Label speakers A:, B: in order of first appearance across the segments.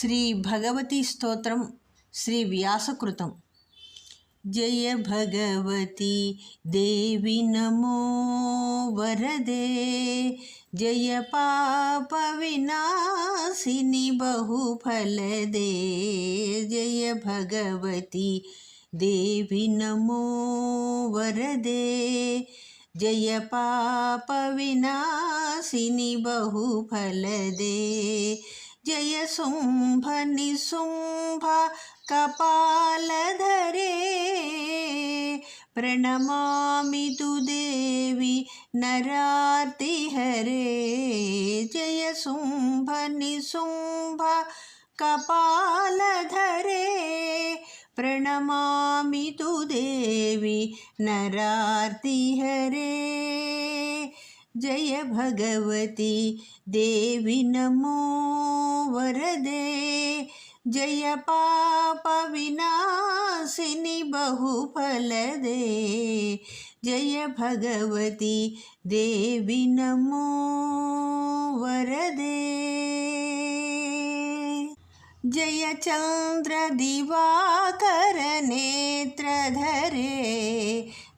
A: श्री भगवती स्तोत्र श्री व्यासकृत जय भगवती देवी नमो वरदे। जय पाप विनाशिनी बहुफलदे जय भगवती देवी नमो वरदे। जय पाप विनाशिनी बहुफलदे जय शुंभ निशुंभ कपालधरे प्रणमामि तु देवी नरार्तिहरे जय शुंभ निशुंभ कपालधरे प्रणमामि तु देवी हरे। जय भगवती देवी नमो वरदे। जय पाप विनाशिनी बहुफलदे जय भगवती देवी नमो वरदे। जय चंद्र दिवाकर नेत्रधरे।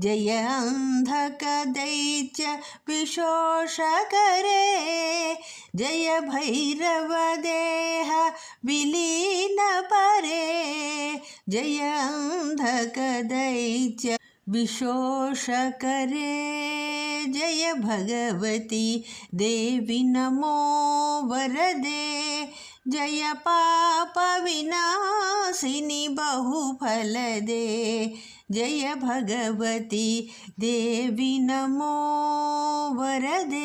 A: जय अंधक दैत्य विशोष जय भैरव देह विलीन परे। जय अंधक दैत्य विशोष जय भगवती देवी नमो वरदे। जय पाप विनाशिनी बहुफल दे। जय भगवती देवी नमो वरदे।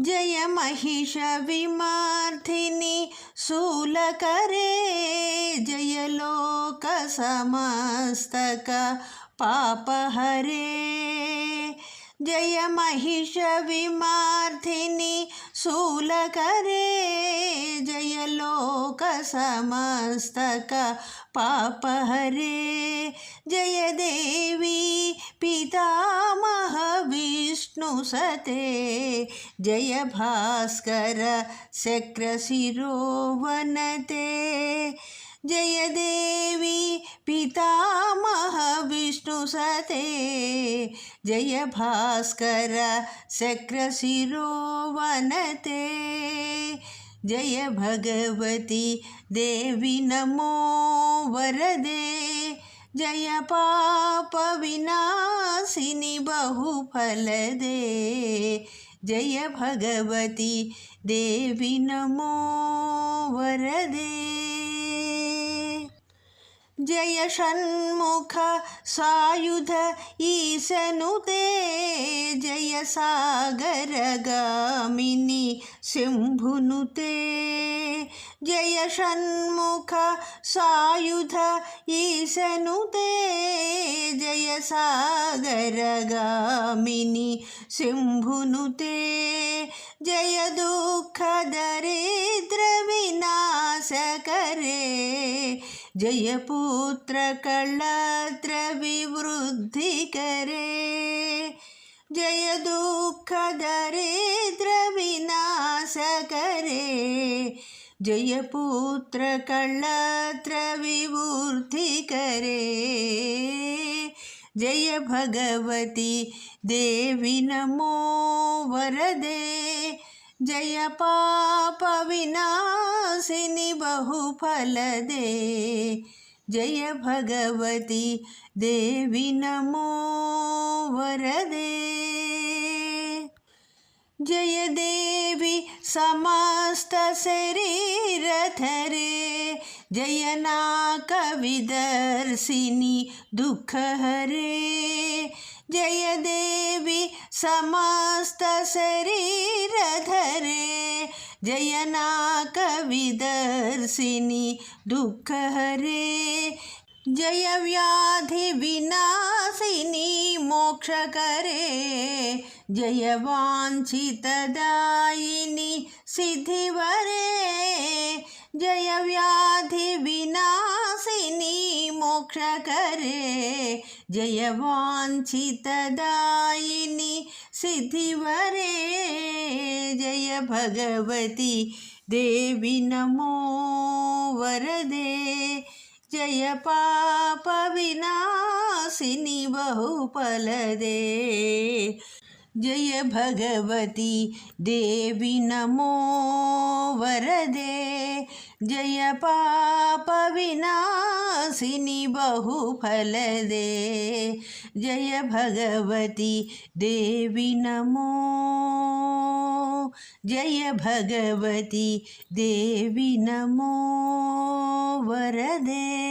A: जय महिष विमार्थिनी शूलकरे। जय लोक समस्तक पाप हरे जय महिष विमार्थिनी शूलकरे। समस्तक पापहरे जय देवी पितामह विष्णुसते जय भास्कर शक्रशिरोवनते। जय देवी पितामह विष्णुसते जय भास्कर शक्रशिरोवनते। जय भगवती देवी नमो वरदे। जय पाप विनाशिनी बहुफलदे जय भगवती देवी नमो वरदे। जय षण्मुख सायुध ईशनुते जय सागरगामिनि शम्भुनुते जय षण्मुख सायुध ईशनुते जय सागरगामिनि शम्भुनुते जय दुःखदरिद्रविनाशकरे जय पुत्र कळत्र विवृद्धि करे। जय दुख दरिद्र विनाश करे। जय पुत्र कळत्र विवृद्धि करे। जय भगवती देवी नमो वरदे। जय पाप विनाशिनि बहुफलदे जय भगवती देवी नमो वरदे। जय देवी समस्त शरीरधरे जय ना कविदर्शिनी दुख दुःखहरे जय देवी समस्त शरीरधरे जय दुख दुःखहरे जय व्याधि विनाशिनी मोक्ष मोक्षकरे जय वाञ्छितदायिनि सिद्धिवरे जय व्याधिविनाशिनि मोक्षकरे जय वाञ्छितदायिनि सिद्धिवरे जय भगवती देवि नमो वरदे। जय पापविनाशिनि बहुफलदे। जय भगवती देवि नमो वरदे जय पाप विनाशिनी बहुफल दे। जय भगवती देवी नमो। जय भगवती देवी नमो। वरदे।